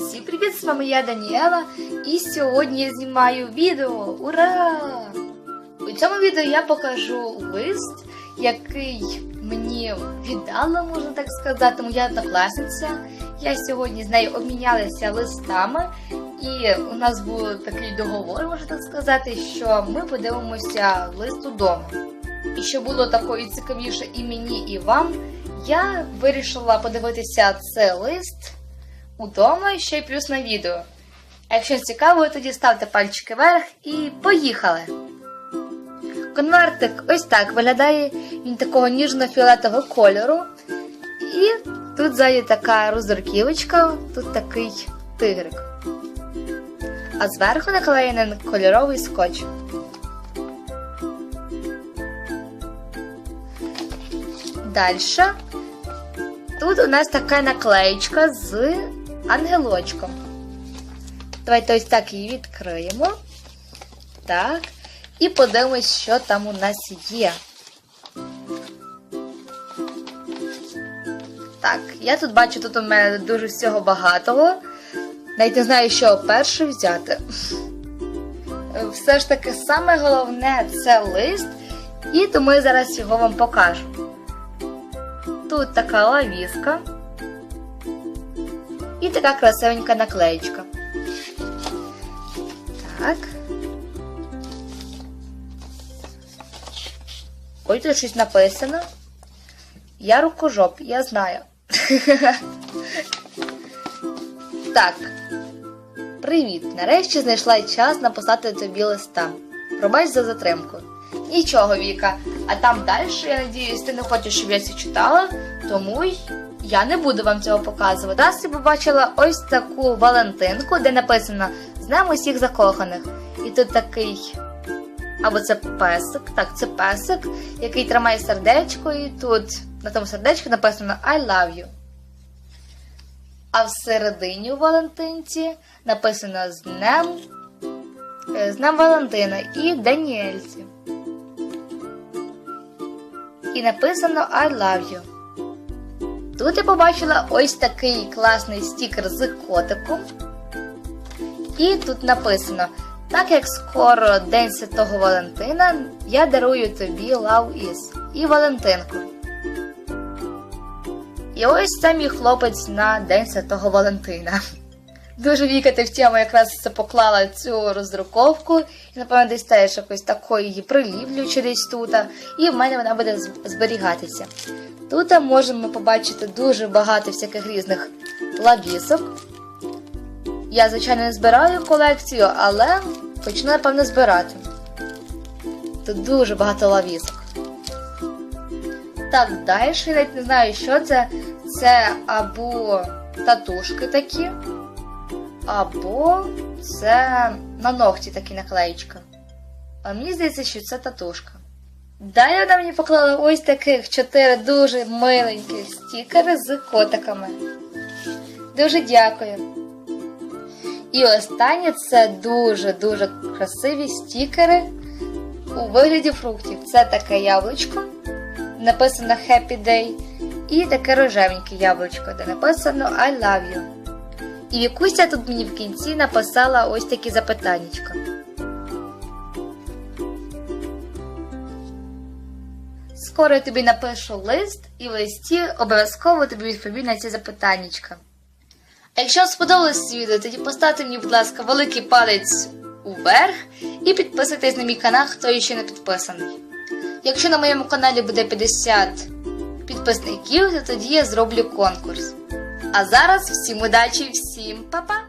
Всім привіт! З вами я Даніела, і сьогодні я знімаю відео. Ура! У цьому відео я покажу лист, який мені віддала, можна так сказати, моя однокласниця. Я сьогодні з нею обмінялася листами, і у нас був такий договор, можна так сказати, що ми подивимося лист удома. І що було такою цікавіше і мені, і вам, я вирішила подивитися цей лист удома ще й плюс на відео. Якщо цікаво, тоді ставте пальчики вверх і поїхали! Конвертик ось так виглядає він такого ніжно-фіолетового кольору. І тут ззаді така роздруківочка, тут такий тигрик. А зверху наклеєний кольоровий скотч. Далі. Тут у нас така наклеєчка з ангелочком. Давайте ось так її відкриємо. Так. І подивимось, що там у нас є. Так, я тут бачу, тут у мене дуже всього багатого. Навіть не знаю, що перше взяти. Все ж таки, саме головне це лист, і тому я зараз його вам покажу. Тут така лавіска і така красивенька наклеєчка. Так. Ой, тут щось написано. Я рукожоп, я знаю. так. Привіт! Нарешті знайшла час написати тобі листа. Пробач за затримку. Нічого, Віка. А там далі, я надіюсь, ти не хочеш, щоб я це читала, тому й я не буду вам цього показувати. Раз я побачила ось таку Валентинку, де написано з усіх закоханих. І тут такий. Або це песик, так, це песик, який тримає сердечко, і тут на тому сердечку написано I love you. А всередині у Валентинці написано з днем, е, з днем Валентина і Даніельці. І написано I love you. Тут я побачила ось такий класний стікер з котиком. І тут написано: так як скоро День Святого Валентина, я дарую тобі Love Is і Валентинку. І ось це хлопець на День Святого Валентина. Дуже Віка ти в тему якраз це поклала цю роздруковку, і, напевно, десь теж якось такою її прилівлю через тут, і в мене вона буде зберігатися. Тут можемо побачити дуже багато всяких різних лавісок. Я, звичайно, не збираю колекцію, але почну, напевно, збирати. Тут дуже багато лавісок. Так, далі я навіть не знаю, що це. Це або татушки такі, або це на ногті такі наклеїчка. А мені здається, що це татушка. Далі вона мені поклала ось таких чотири дуже миленьких стікери з котиками. Дуже дякую. І останнє це дуже-дуже красиві стікери у вигляді фруктів. Це таке яблучко, написано Happy Day, і таке рожевеньке яблучко, де написано I love you. І Вікуся тут мені в кінці написала ось такі запитаннячка. Скоро я тобі напишу лист, і в листі обов'язково тобі відповім на ці запитаннячка. А якщо вам сподобалось це відео, тоді поставте мені, будь ласка, великий палець уверх і підписуйтесь на мій канал, хто ще не підписаний. Якщо на моєму каналі буде 50 підписників, то тоді я зроблю конкурс. А зараз всім удачі, всім па-па!